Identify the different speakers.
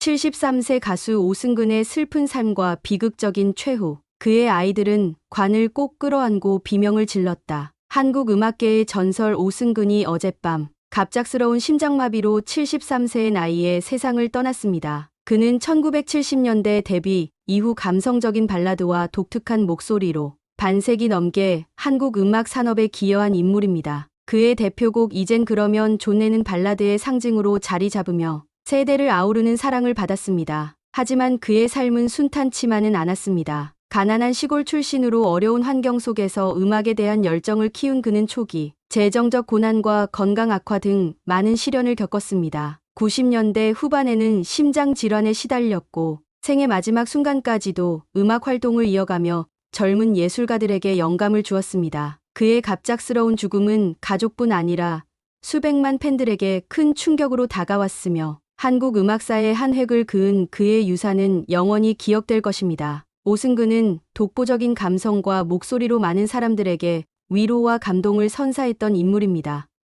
Speaker 1: 73세 가수 오승근의 슬픈 삶과 비극적인 최후. 그의 아이들은 관을 꼭 끌어안고 비명을 질렀다. 한국 음악계의 전설 오승근이 어젯밤 갑작스러운 심장마비로 73세의 나이에 세상을 떠났습니다. 그는 1970년대 데뷔 이후 감성적인 발라드와 독특한 목소리로 반세기 넘게 한국 음악 산업에 기여한 인물입니다. 그의 대표곡 이젠 그러면 존내는 발라드의 상징으로 자리 잡으며 세대를 아우르는 사랑을 받았습니다. 하지만 그의 삶은 순탄치만은 않았습니다. 가난한 시골 출신으로 어려운 환경 속에서 음악에 대한 열정을 키운 그는 초기 재정적 고난과 건강 악화 등 많은 시련을 겪었습니다. 90년대 후반에는 심장 질환에 시달렸고 생의 마지막 순간까지도 음악 활동을 이어가며 젊은 예술가들에게 영감을 주었습니다. 그의 갑작스러운 죽음은 가족뿐 아니라 수백만 팬들에게 큰 충격으로 다가왔으며 한국 음악사의 한 획을 그은 그의 유산은 영원히 기억될 것입니다. 오승근은 독보적인 감성과 목소리로 많은 사람들에게 위로와 감동을 선사했던 인물입니다.